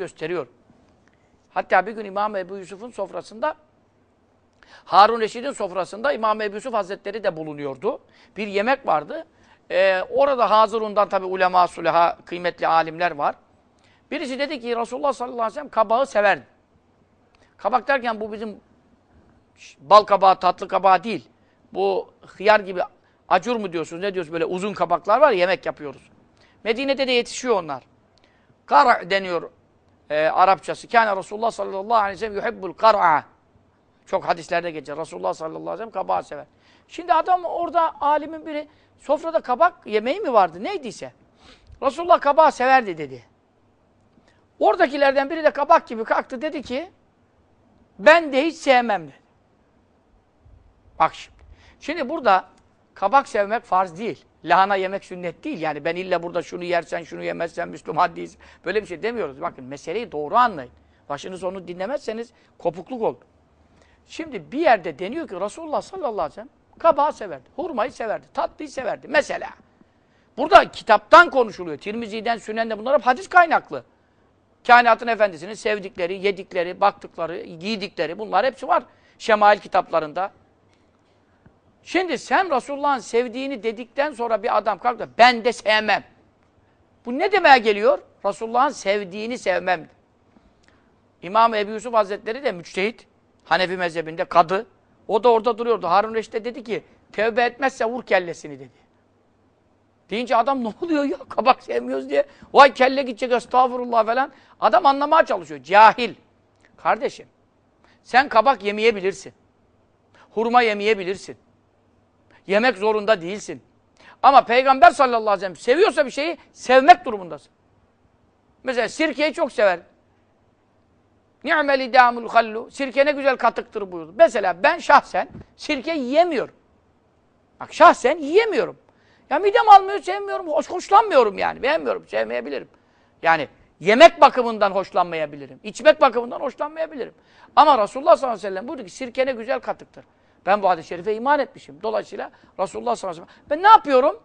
gösteriyor. Hatta bir gün İmam Ebu Yusuf'un sofrasında Harun Reşid'in sofrasında İmam Ebu Yusuf Hazretleri de bulunuyordu. Bir yemek vardı. Ee, orada hazırundan tabi ulema, suleha, kıymetli alimler var. Birisi dedi ki Resulullah sallallahu aleyhi ve sellem kabağı severdi. Kabak derken bu bizim bal kabağı, tatlı kabağı değil. Bu hıyar gibi acur mu diyorsunuz, ne diyorsunuz böyle uzun kabaklar var ya, yemek yapıyoruz. Medine'de de yetişiyor onlar. Kar' deniyor e, Arapçası. Kâne Resulullah sallallahu aleyhi ve sellem yuhibbul kar'a. Çok hadislerde geçer. Resulullah sallallahu aleyhi ve sellem kabağı sever. Şimdi adam orada alimin biri sofrada kabak yemeği mi vardı neydiyse. Resulullah kabağı severdi dedi. Oradakilerden biri de kabak gibi kalktı dedi ki ben de hiç sevmem dedi. Bak şimdi. Şimdi burada kabak sevmek farz değil. Lahana yemek sünnet değil. Yani ben illa burada şunu yersen şunu yemezsen Müslüman değilsin. Böyle bir şey demiyoruz. Bakın meseleyi doğru anlayın. Başınız onu dinlemezseniz kopukluk olur. Şimdi bir yerde deniyor ki Resulullah sallallahu aleyhi ve sellem kabağı severdi. Hurmayı severdi. Tatlıyı severdi. Mesela. Burada kitaptan konuşuluyor. Tirmizi'den, Sünen'de bunlar hep hadis kaynaklı. Kainatın efendisinin sevdikleri, yedikleri, baktıkları, giydikleri bunlar hepsi var. Şemail kitaplarında. Şimdi sen Resulullah'ın sevdiğini dedikten sonra bir adam kalktı ben de sevmem. Bu ne demeye geliyor? Resulullah'ın sevdiğini sevmem. İmam Ebu Yusuf Hazretleri de müçtehit. Hanefi mezhebinde kadı. O da orada duruyordu. Harun Reşit de dedi ki tevbe etmezse vur kellesini dedi. Deyince adam ne oluyor ya kabak sevmiyoruz diye. Vay kelle gidecek estağfurullah falan. Adam anlamaya çalışıyor. Cahil. Kardeşim sen kabak yemeyebilirsin. Hurma yemeyebilirsin. Yemek zorunda değilsin. Ama Peygamber sallallahu aleyhi ve sellem seviyorsa bir şeyi sevmek durumundasın. Mesela sirkeyi çok sever. Ni'mel idamul hallu. Sirke ne güzel katıktır buyurdu. Mesela ben şahsen sirke yiyemiyorum. Bak şahsen yiyemiyorum. Ya midem almıyor, sevmiyorum, hoş, hoşlanmıyorum yani. Beğenmiyorum, sevmeyebilirim. Yani yemek bakımından hoşlanmayabilirim. İçmek bakımından hoşlanmayabilirim. Ama Resulullah sallallahu aleyhi ve sellem buyurdu ki sirke ne güzel katıktır. Ben bu hadis-i şerife iman etmişim. Dolayısıyla Resulullah sallallahu aleyhi ve sellem. Ben ne yapıyorum?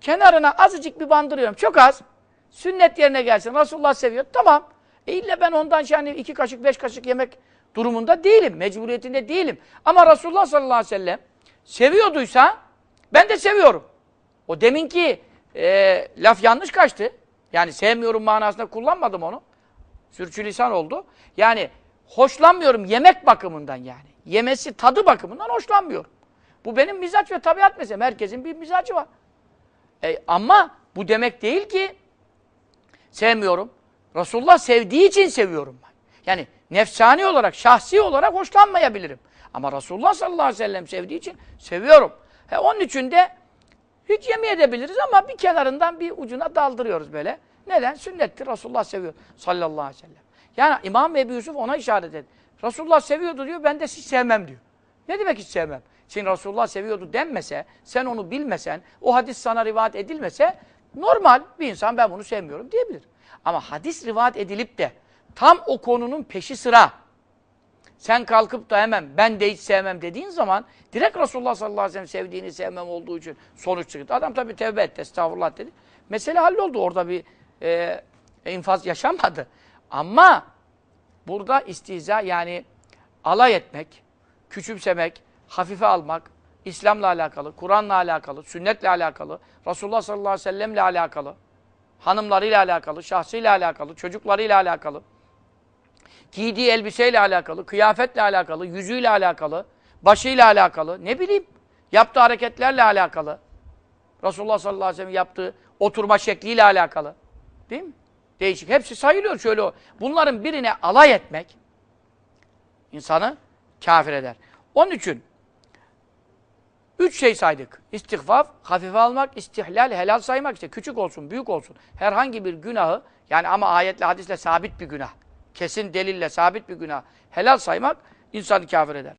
Kenarına azıcık bir bandırıyorum. Çok az. Sünnet yerine gelsin. Resulullah seviyor. Tamam. E illa ben ondan yani iki kaşık, beş kaşık yemek durumunda değilim. Mecburiyetinde değilim. Ama Resulullah sallallahu aleyhi ve sellem seviyorduysa ben de seviyorum. O deminki e, laf yanlış kaçtı. Yani sevmiyorum manasında kullanmadım onu. Sürçülisan oldu. Yani hoşlanmıyorum yemek bakımından yani. Yemesi, tadı bakımından hoşlanmıyorum. Bu benim mizaç ve tabiat meselem. Herkesin bir mizacı var. E, ama bu demek değil ki sevmiyorum. Resulullah sevdiği için seviyorum ben. Yani nefsani olarak, şahsi olarak hoşlanmayabilirim. Ama Resulullah sallallahu aleyhi ve sellem sevdiği için seviyorum. He, onun için de hiç yemeyebiliriz ama bir kenarından bir ucuna daldırıyoruz böyle. Neden? Sünnettir. Resulullah seviyor sallallahu aleyhi ve sellem. Yani İmam Ebu Yusuf ona işaret etti. Resulullah seviyordu diyor, ben de hiç sevmem diyor. Ne demek hiç sevmem? Şimdi Resulullah seviyordu denmese, sen onu bilmesen, o hadis sana rivayet edilmese, normal bir insan ben bunu sevmiyorum diyebilir. Ama hadis rivayet edilip de tam o konunun peşi sıra sen kalkıp da hemen ben de hiç sevmem dediğin zaman direkt Resulullah sallallahu aleyhi ve sellem sevdiğini sevmem olduğu için sonuç çıktı. Adam tabi tevbe etti, estağfurullah dedi. Mesele halloldu. Orada bir e, infaz yaşanmadı. Ama burada istiza yani alay etmek, küçümsemek, hafife almak, İslam'la alakalı, Kur'an'la alakalı, sünnetle alakalı, Resulullah sallallahu aleyhi ve sellemle alakalı, hanımlarıyla alakalı, şahsıyla alakalı, çocuklarıyla alakalı, giydiği elbiseyle alakalı, kıyafetle alakalı, yüzüyle alakalı, başıyla alakalı, ne bileyim, yaptığı hareketlerle alakalı, Resulullah sallallahu aleyhi ve sellem yaptığı oturma şekliyle alakalı, değil mi? Değişik. Hepsi sayılıyor şöyle. Bunların birine alay etmek insanı kafir eder. Onun için üç şey saydık. İstikfaf, hafife almak, istihlal, helal saymak işte küçük olsun, büyük olsun. Herhangi bir günahı yani ama ayetle, hadisle sabit bir günah. Kesin delille sabit bir günah. Helal saymak insanı kafir eder.